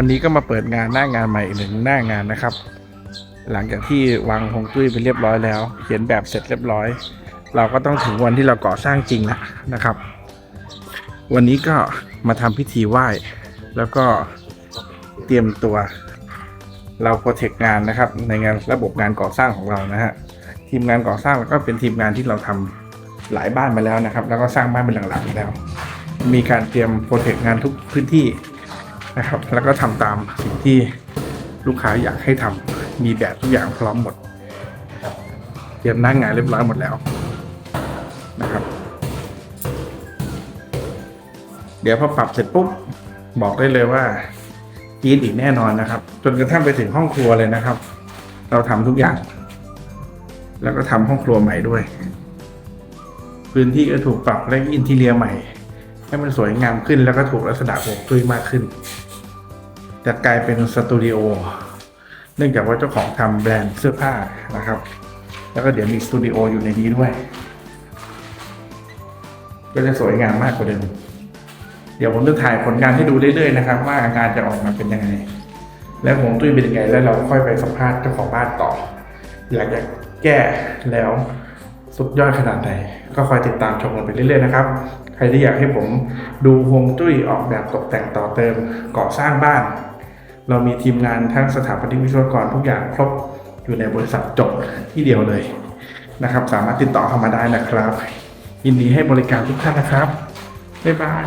วันนี้ก็มาเปิดงานหน้างานใหม่อีกหนึ่งหน้างานนะครับ หลังจากที่วางฮวงจุ้ยไปเรียบร้อยแล้ว เขียนแบบเสร็จเรียบร้อย เราก็ต้องถึงวันที่เราก่อสร้างจริงแล้วนะครับ วันนี้ก็มาทำพิธีไหว้ แล้วก็เตรียมตัวเราโปรเทคงานนะครับ ในงานระบบงานก่อสร้างของเรานะฮะทีมงานก่อสร้างก็เป็นทีมงานที่เราทำหลายบ้านมาแล้วนะครับ แล้วก็สร้างบ้านเป็นหลังๆแล้ว มีการเตรียมโปรเทคงานทุกพื้นที่ นะครับ แล้วก็ทำตามสิ่งที่ลูกค้าอยากให้ทำมีแบบทุกอย่างพร้อมหมด เตรียมหนั่งงานเรียบร้อยหมดแล้วนะครับ เดี๋ยวพอปรับเสร็จปุ๊บบอกได้เลยว่ากีดอีกแน่นอนนะครับ จนกระทั่งไปถึงห้องครัวเลยนะครับ เราทำทุกอย่าง แล้วก็ทำห้องครัวใหม่ด้วย พื้นที่ก็ถูกปรับและอินทีเรียใหม่ ให้มันสวยงามขึ้นแล้วก็ถูกลักษณะฮวงจุ้ยมากขึ้น จะกลายเป็นสตูดิโอเนื่องจากว่าเจ้าของทำแบรนด์เสื้อผ้านะครับ แล้วก็เดี๋ยวมีสตูดิโออยู่ในนี้ด้วย ก็จะสวยงามมากกว่าเดิม เดี๋ยวผมจะถ่ายผลงานให้ดูเรื่อยๆนะครับ ว่างานจะออกมาเป็นยังไง และฮวงจุ้ยเป็นยังไง แล้วเราค่อยไปสัมภาษณ์เจ้าของบ้านต่อ อยากจะแก้แล้วสุดยอดขนาดไหนก็คอยติดตามชมกันไปเรื่อยๆนะครับ ใครที่อยากให้ผมดูฮวงจุ้ยออกแบบตกแต่งต่อเติมก่อสร้างบ้าน เรามีทีมงานทั้งสถาปนิกวิศวกรทุกอย่างครบอยู่ในบริษัทจบที่เดียวเลยนะครับ สามารถติดต่อเข้ามาได้นะครับ ยินดีให้บริการทุกท่านนะครับบ๊ายบาย